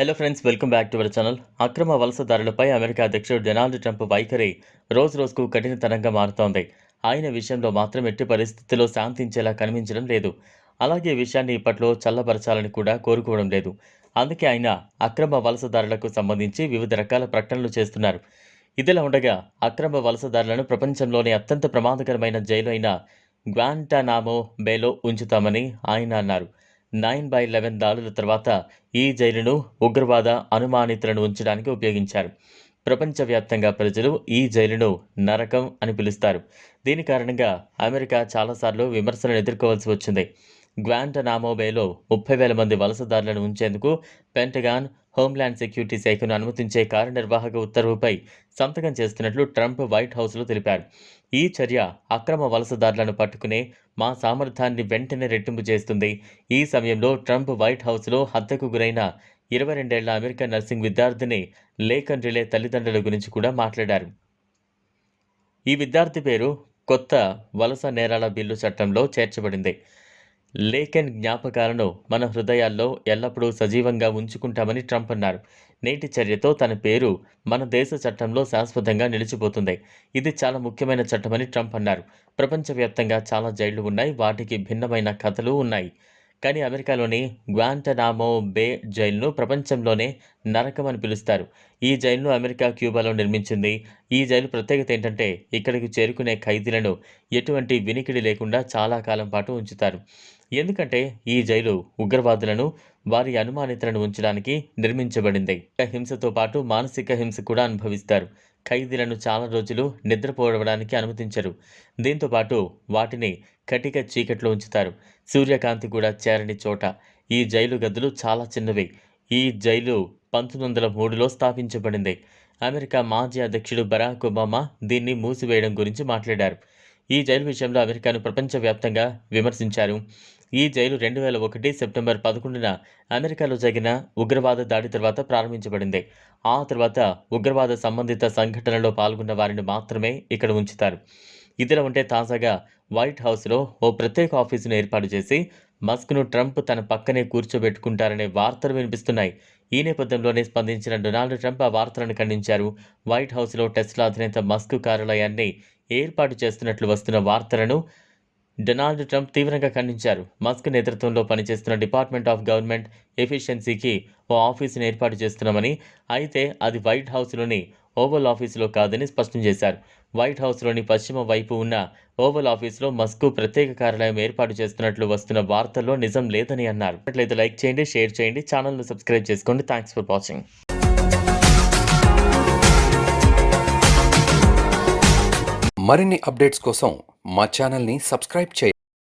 Hello friends welcome back to our channel అక్రమ వలసదారులపై America అధ్యక్షుడు డొనాల్డ్ ట్రంప్ వైఖరి రోజు రోజుకు కఠినతరంగా మారుతోంది ఆయన విషయంలో మాత్రం ఎట్టి పరిస్థితుల్లో శాంతించేలా కనిపించడం లేదు అలాగే విషయాన్ని ఇప్పట్లో చల్లబరచాలని కూడా కోరుకోవడం లేదు అందుకే ఆయన అక్రమ వలసదారులకు సంబంధించి వివిధ రకాల ప్రకటనలు చేస్తున్నారు ఇదిలా ఉండగా అక్రమ వలసదారులను ప్రపంచంలోనే అత్యంత ప్రమాదకరమైన జైలు అయిన గ్వాంటానామో బేలో ఉంచుతామని ఆయన అన్నారు నైన్ బై లెవెన్ దాడుల తర్వాత ఈ జైలును ఉగ్రవాద అనుమానితులను ఉంచడానికి ఉపయోగించారు. ప్రపంచవ్యాప్తంగా ప్రజలు ఈ జైలును నరకం అని పిలుస్తారు. దీని కారణంగా అమెరికా చాలాసార్లు విమర్శలను ఎదుర్కోవాల్సి వచ్చింది. గ్వాంటనామో బేలో ముప్పై వేల మంది వలసదారులను ఉంచేందుకు పెంటగాన్ హోంల్యాండ్ సెక్యూరిటీ శాఖను అనుమతించే కార్యనిర్వాహక ఉత్తర్వుపై సంతకం చేస్తున్నట్లు ట్రంప్ వైట్ హౌస్లో తెలిపారు. ఈ చర్య అక్రమ వలసదారులను పట్టుకునే మా సామర్థ్యాన్ని వెంటనే రెట్టింపు చేస్తుంది. ఈ సమయంలో ట్రంప్ వైట్ హౌస్లో హత్యకు గురైన ఇరవై రెండేళ్ళ అమెరికన్ నర్సింగ్ విద్యార్థిని లేఖన్ రిలే తల్లిదండ్రుల గురించి కూడా మాట్లాడారు. ఈ విద్యార్థి పేరు కొత్త వలస నేరాల బిల్లు చట్టంలో చేర్చబడింది. లేఖన్ జ్ఞాపకాలను మన హృదయాల్లో ఎల్లప్పుడూ సజీవంగా ఉంచుకుంటామని ట్రంప్ అన్నారు. నేటి చర్యతో తన పేరు మన దేశ చట్టంలో శాశ్వతంగా నిలిచిపోతుంది. ఇది చాలా ముఖ్యమైన చట్టమని ట్రంప్ అన్నారు. ప్రపంచవ్యాప్తంగా చాలా జైళ్ళు ఉన్నాయి. వాటికి భిన్నమైన కథలు ఉన్నాయి. కానీ అమెరికాలోని గ్వాంటనామో బే జైలును ప్రపంచంలోనే నరకం అని పిలుస్తారు. ఈ జైలును అమెరికా క్యూబాలో నిర్మించింది. ఈ జైలు ప్రత్యేకత ఏంటంటే ఇక్కడికి చేరుకునే ఖైదీలను ఎటువంటి వినికిడి లేకుండా చాలా కాలం పాటు ఉంచుతారు. ఎందుకంటే ఈ జైలు ఉగ్రవాదులను వారి అనుమానితులను ఉంచడానికి నిర్మించబడింది. హింసతో పాటు మానసిక హింస కూడా అనుభవిస్తారు. ఖైదీలను చాలా రోజులు నిద్రపోవడానికి అనుమతించరు. దీంతో పాటు వాటిని కటిక చీకట్లో ఉంచుతారు. సూర్యకాంతి కూడా చేరని చోట ఈ జైలు గదులు చాలా చిన్నవి. ఈ జైలు పంతొమ్మిది వందల మూడులో స్థాపించబడింది. అమెరికా మాజీ అధ్యక్షుడు బరాక్ ఒబామా దీన్ని మూసివేయడం గురించి మాట్లాడారు. ఈ జైలు విషయంలో అమెరికాను ప్రపంచవ్యాప్తంగా విమర్శించారు. ఈ జైలు రెండు వేల ఒకటి సెప్టెంబర్ పదకొండున అమెరికాలో జరిగిన ఉగ్రవాద దాడి తర్వాత ప్రారంభించబడింది. ఆ తర్వాత ఉగ్రవాద సంబంధిత సంఘటనలో పాల్గొన్న వారిని మాత్రమే ఇక్కడ ఉంచుతారు. ఇదిలా ఉంటే తాజాగా వైట్ హౌస్లో ఓ ప్రత్యేక ఆఫీసును ఏర్పాటు చేసి మస్క్ను ట్రంప్ తన పక్కనే కూర్చోబెట్టుకుంటారనే వార్తలు వినిపిస్తున్నాయి. ఈ నేపథ్యంలోనే స్పందించిన డొనాల్డ్ ట్రంప్ ఆ వార్తలను ఖండించారు. వైట్ హౌస్లో టెస్లా అధినేత మస్క్ కార్యాలయాన్ని ఏర్పాటు చేస్తున్నట్లు వస్తున్న వార్తలను డొనాల్డ్ ట్రంప్ తీవ్రంగా ఖండించారు. మస్క్ నేతృత్వంలో పనిచేస్తున్న డిపార్ట్మెంట్ ఆఫ్ గవర్నమెంట్ ఎఫిషియన్సీకి ఓ ఆఫీసును ఏర్పాటు చేస్తున్నామని అయితే అది వైట్ హౌస్లోని ఓవల్ ఆఫీసులో కాదని స్పష్టం చేశారు. వైట్ హౌస్లోని పశ్చిమ వైపు ఉన్న ఓవల్ ఆఫీసులో మస్కు ప్రత్యేక కార్యాలయం ఏర్పాటు చేస్తున్నట్లు వస్తున్న వార్తల్లో నిజం లేదని అన్నారు. అట్లయితే లైక్ చేయండి షేర్ చేయండి ఛానల్ను సబ్స్క్రైబ్ చేసుకోండి. Thanks for watching. మరిన్ని అప్డేట్స్ కోసం మా ఛానల్ని సబ్స్క్రైబ్ చేయండి.